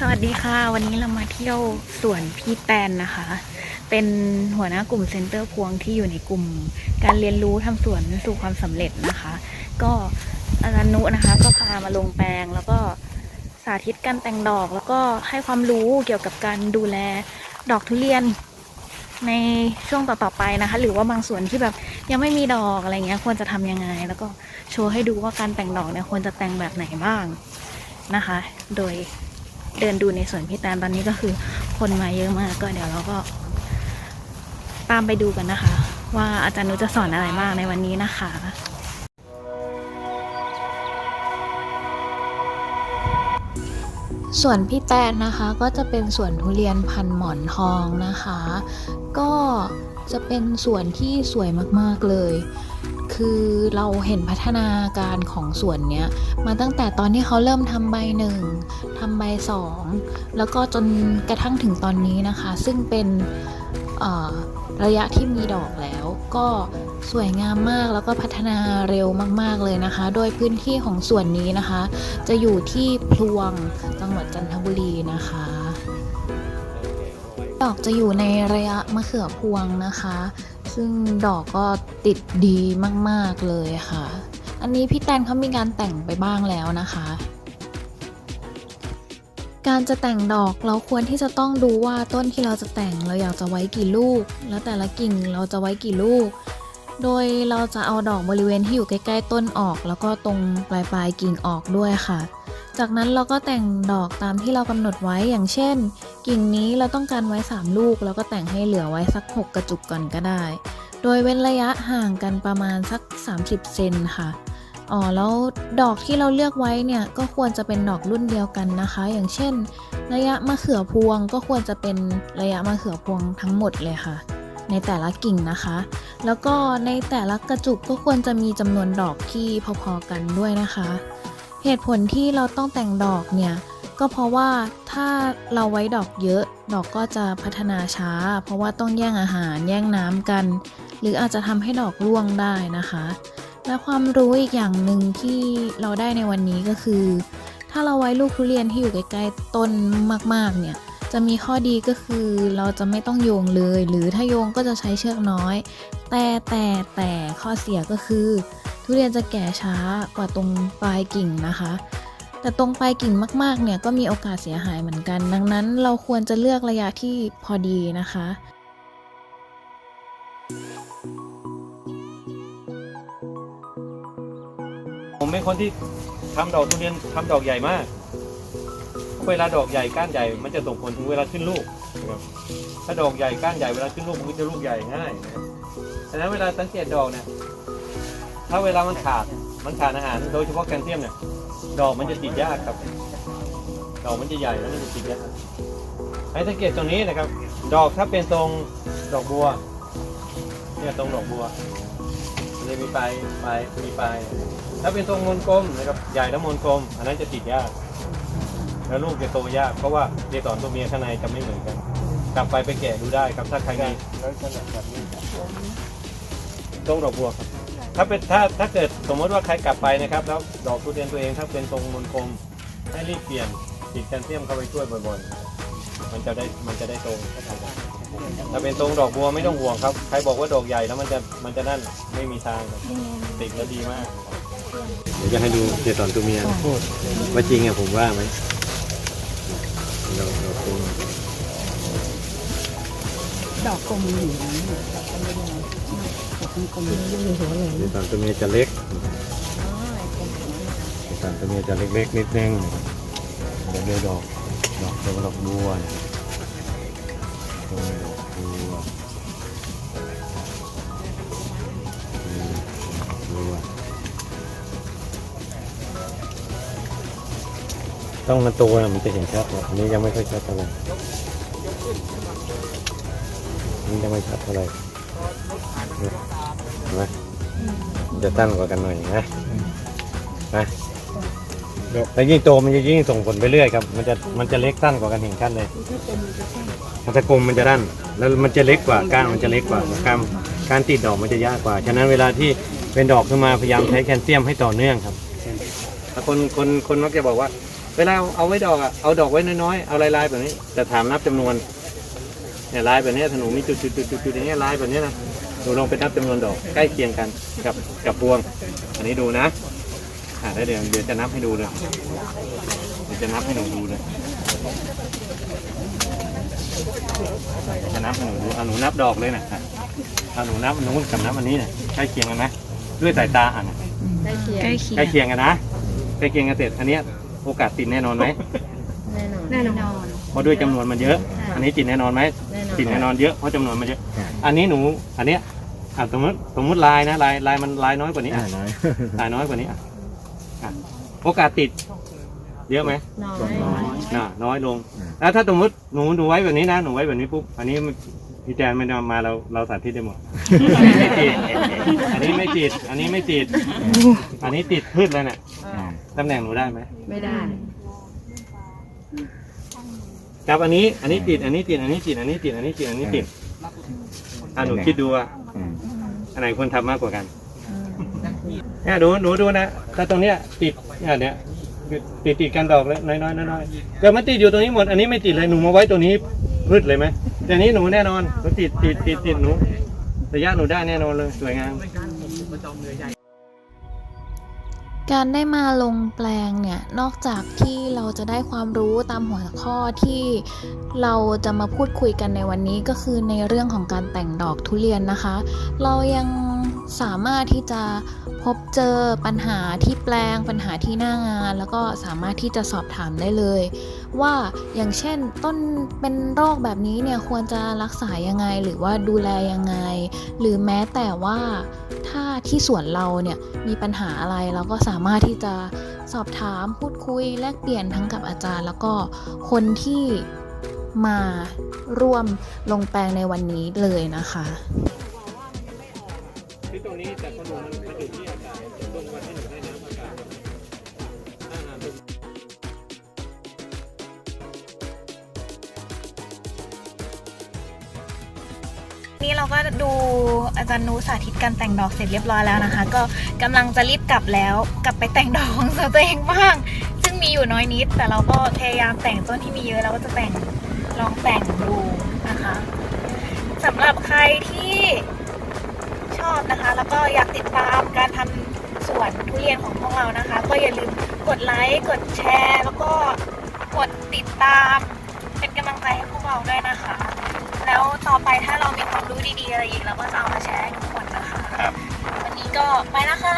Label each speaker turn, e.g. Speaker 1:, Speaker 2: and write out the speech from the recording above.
Speaker 1: สวัสดีค่ะ วันนี้เรามาเที่ยวสวนพี่แตนนะคะ เป็นหัวหน้ากลุ่มเซ็นเตอร์พวงที่อยู่ในกลุ่ม การเรียนรู้ทำสวนสู่ความสำเร็จนะคะ ก็อาจารย์นุนะคะ ก็พามาลงแปลงแล้วก็สาธิตการแต่งดอกแล้วก็ให้ความรู้เกี่ยวกับการดูแลดอกทุเรียนในช่วงต่อๆไปนะคะ หรือว่าบางส่วนที่แบบยังไม่มีดอกอะไรเงี้ยควรจะทำยังไง แล้วก็โชว์ให้ดูว่าการแต่งดอกเนี่ยควรจะแต่งแบบไหนบ้างนะคะ โดย เดินดูในสวนพี่แตนตอนนี้ก็คือคนมาเยอะมากก็เดี๋ยวเราก็ตามไปดูกันนะคะ ว่าอาจารย์นุจะสอนอะไรบ้างในวันนี้นะคะส่วนพี่แตนนะคะก็จะเป็นสวนทุเรียนพันหมอนทองนะคะ ก็จะเป็นสวนที่สวยมากๆเลย คือเราเห็นพัฒนาการของสวนเนี้ยมาตั้งแต่ตอนที่เขาเริ่มทำใบหนึ่งทำใบสองแล้วก็จนกระทั่งถึงตอนนี้นะคะ ซึ่งเป็นระยะที่มีดอกแล้วก็สวยงามมากแล้วก็พัฒนาเร็วมาก ๆ เลยนะคะ โดยพื้นที่ของส่วนนี้นะคะ จะอยู่ที่พลวงจังหวัดจันทบุรีนะคะ ดอกจะอยู่ในระยะมะเขือพวงนะคะ ซึ่งดอกก็ติดดีมากๆเลยค่ะ อันนี้พี่แตนเขามีการแต่งไปบ้างแล้วนะคะ การจะแต่งดอกเราควรที่จะต้องดูว่าต้นที่เราจะแต่งเราอยากจะไว้กี่ลูก แล้วแต่ละกิ่งเราจะไว้กี่ลูก โดยเราจะเอาดอกบริเวณที่อยู่ใกล้ๆต้นออก แล้วก็ตรงปลายปลายๆกิ่งออกด้วยค่ะ จากนั้นเราก็แต่งดอกตามที่เรากำหนดไว้อย่างเช่น กิ่งนี้เราต้องการไว้ 3 ลูก แล้วก็แต่งให้เหลือไว้สัก 6 กระจุกก่อนก็ได้ โดยเว้นระยะห่างกันประมาณสัก 30 เซนค่ะอ๋อแล้วดอกที่เราเลือกไว้เนี่ยก็ควรจะเป็นดอกรุ่นเดียวกันนะคะ อย่างเช่น ระยะมะเขือพวงก็ควรจะเป็นระยะมะเขือพวงทั้งหมดเลยค่ะ ในแต่ละกิ่งนะคะ แล้วก็ในแต่ละกระจุกก็ควรจะมีจำนวนดอกที่พอๆกันด้วยนะคะ เหตุผลที่เราต้องแต่งดอกเนี่ยก็เพราะว่าถ้าเราไว้ดอกเยอะ ดอกก็จะพัฒนาช้า เพราะว่าต้องแย่งอาหารแย่งน้ำกัน หรืออาจจะทำให้ดอกร่วงได้นะคะ และความรู้อีกอย่างหนึ่งที่เราได้ในวันนี้ก็คือ ถ้าเราไว้ลูกทุเรียนที่อยู่ใกล้ๆต้นมากๆเนี่ยจะมีข้อดีก็คือเราจะไม่ต้องโยงเลย หรือถ้าโยงก็จะใช้เชือกน้อย แต่แต่แต่ข้อเสียก็คือ ทุเรียนจะแก่ช้ากว่าตรงปลายกิ่งนะคะ แต่ตรงปลายกิ่งมากๆเนี่ยก็มีโอกาสเสียหายเหมือนกัน ดังนั้นเราควรจะเลือกระยะที่พอดีนะคะ
Speaker 2: ผมเป็นคนที่ทำดอกทุเรียนทำดอกใหญ่มาก เวลาดอกใหญ่ก้านใหญ่ มันจะส่งผลถึงเวลาขึ้นลูกนะครับ ถ้าดอกใหญ่ก้านใหญ่เวลาขึ้นลูกมันจะลูกใหญ่ง่ายนะครับ ฉะนั้นเวลาสังเกตดอกเนี่ย ถ้าเวลามันขาดมันขาดอาหารโดยเฉพาะแคลเซียมเนี่ย ดอกมันจะติดยากครับ ดอกมันจะใหญ่แล้วมันจะติดยากให้สังเกตตรงนี้นะครับ ดอกถ้าเป็นทรงดอกบัวเนี่ยตรงดอกบัวมันจะมีปลายปลายมีปลายถ้าเป็นทรงมนกลมนะครับใหญ่แล้วมนกลม อันนั้นจะติดยากแล้วลูกจะโตยากเพราะว่าเกสรตัวเมียข้างในจะไม่เหมือนกัน กลับไปไปแกะดูได้ครับถ้าใครมี
Speaker 3: แล้วขนาดแบบนี้
Speaker 2: ทรงดอกบัวครับ ถ้าเป็นถ้าถ้าเกิดสมมติว่าใครกลับไปนะครับ แล้วดอกทุเรียนตัวเองถ้าเป็นทรงมนกลมให้รีบเปลี่ยนติดแคลเซียมเข้าไปช่วยบ่อยๆมันจะได้มันจะได้ตรงถ้าเป็นทรงดอกบัวไม่ต้องห่วงครับใครบอกว่าดอกใหญ่แล้วมันจะมันจะนั่นไม่มีทางครับติดแล้วดีมาก เดี๋ยวจะให้ดูเกสรตัวเมียว่าจริงอะผมว่าไหมเราเราตัว
Speaker 1: ดอกกลมอยู่นะดอกกลมเป็นยังไงดอ กลมๆยังมีหัวเลย
Speaker 2: เกสรตัวเมียจะเล็กเกสรตัวเมียจะเล็กๆนิดนึงเดี๋ยวเดี๋ยวดอกดอกตัวดอกบัวเนี่ยวดอกบัวดอกบัวต้องมันโตนะมันจะเห็นชัดอันนี้ยังไม่ค่อยชัดเท่าไหร่นี่ยังไม่ชัดเท่าไหร่ นี่ยเห็นไหมมันจะตั้งกว่ากันหน่อยนะนะแล้วยิ่งโตมันจะยิ่งส่งผลไปเรื่อยครับ มันจะมันจะเล็กสั้นกว่ากันเห็นชัดเลยมันจะกลมมันจะด้านแล้วมันจะเล็กกว่าก้านมันจะเล็กกว่าการการติดดอกมันจะยากกว่า ฉะนั้นเวลาที่เป็นดอกขึ้นมาพยายามใช้แคลเซียมให้ต่อเนื่องครับถ้าคนคนคนมักจะบอกว่า เวลาเอาไว้ดอกอะเอาดอกไว้น้อยๆเอาลายๆแบบนี้ แต่ถามนับจำนวนเนี่ยลายแบบนี้ถ้าหนูมีจุดๆๆๆๆอย่างเงี้ยลายแบบนี้นะห นูลองไปนับจำนวนดอกใกล้เคียงกันกับกับพวง อันนี้ดูนะอ่าแล้วเดี๋ยวเดี๋ยวจะนับให้ดูเลยเดี๋ยวจะนับให้หนูดูเลยเดี๋ยวจะนับให้หนูดูเอาหนูนับดอกเลยนะอะเอาหนูนับนู้นกับนับอันนี้เนี่ยใกล้เคียงกันไหมด้วยสายตาอะ
Speaker 3: ใกล้เคียง
Speaker 1: ใกล้เคีย
Speaker 2: ใกล้
Speaker 1: ง
Speaker 2: เคียงกันนะใกล้เคียงกันเสร็จอันเนี้ยโอกาสติดแน่นอนไหม
Speaker 3: แน่นอน
Speaker 4: แน่นอน
Speaker 2: เพราะด้วยจำนวนมันเยอะ อันนี้ติดแน่นอนไหม
Speaker 3: แน่นอน
Speaker 2: ติดแน่นอนเยอะเพราะจำนวนมันเยอะ อันนี้หนูอันเนี้ย อะสมมติสมมติลายนะลายลายมันลายน้อยกว่านี้อะ
Speaker 5: น้อย
Speaker 2: ลายน้อยกว่านี้อะอะโอกาสติด เยอะไหม
Speaker 3: น้อย
Speaker 2: น่ะน้อยลงแล้วถ้าสมมติหนูหนูไว้แบบนี้นะหนูไว้แบบนี้ปุ๊บอันนี้มันพี่แจนมันมาเราเราสาธิตได้หมดอันนี้ไม่ติดอันนี้ไม่ติดอันนี้ติดพืชเลยเนี่ยตำแหน่งหนูได้ไหม
Speaker 3: ไม่ได้
Speaker 2: จับอันนี้อันนี้ติดอันนี้ติดอันนี้ติดอันนี้ติดอันนี้ติดอันนี้ติดอะหนูคิดดูว่า
Speaker 5: อืม
Speaker 2: อันไหนควรทำมากกว่ากันเนี่ยหนูหนูดูนะถ้าตรงเนี้ยติดเนี่ยเนี่ยติดติดกันดอกเลยน้อยน้อยน้อยน้อยเกิดมันติดอยู่ตรงนี้หมดอันนี้ไม่ติดเลยหนูมาไว้ตัวนี้พืชเลยไหมแต่อันนี้หนูแน่นอนหนูติดติดติดติดหนูระยะหนูได้แน่นอนเลยสวยงาม
Speaker 1: การได้มาลงแปลงเนี่ย นอกจากที่เราจะได้ความรู้ตามหัวข้อที่เราจะมาพูดคุยกันในวันนี้ก็คือในเรื่องของการแต่งดอกทุเรียนนะคะ เรายังสามารถที่จะ พบเจอปัญหาที่แปลงปัญหาที่หน้างาน แล้วก็สามารถที่จะสอบถามได้เลย ว่าอย่างเช่นต้นเป็นโรคแบบนี้เนี่ยควรจะรักษายังไงหรือว่าดูแลยังไง หรือแม้แต่ว่าถ้าที่สวนเราเนี่ยมีปัญหาอะไรเราก็สามารถที่จะสอบถามพูดคุยแลกเปลี่ยนทั้งกับอาจารย์ แล้วก็คนที่มาร่วมลงแปลงในวันนี้เลยนะคะ
Speaker 2: ที่ตรงนี้แต่คนหนูมันมันอยู่ที่อากาศตรงวันที่หนูให้น้ำอากาศอ่า
Speaker 1: นี่เราก็ดูอาจารย์นูสาธิตการแต่งดอกเสร็จเรียบร้อยแล้วนะคะ ก็กำลังจะรีบกลับแล้วกลับไปแต่งดอกของตัวเองบ้าง ซึ่งมีอยู่น้อยนิด แต่เราก็พยายามแต่งต้นที่มีเยอะเราก็จะแต่งลองแต่งดูนะคะสำหรับใครที่ แล้วก็อยากติดตามการทำสวนทุเรียนของพวกเรานะคะ ก็อย่าลืมกดไลค์กดแชร์ แล้วก็กดติดตาม เป็นกำลังใจให้พวกเราด้วยนะคะ แล้วต่อไปถ้าเรามีความรู้ดีๆอะไรอีกเราก็จะเอามาแชร์ให้ทุกคนนะคะ
Speaker 2: ครับ
Speaker 1: วันนี้ก็ไปแล้วค่ะ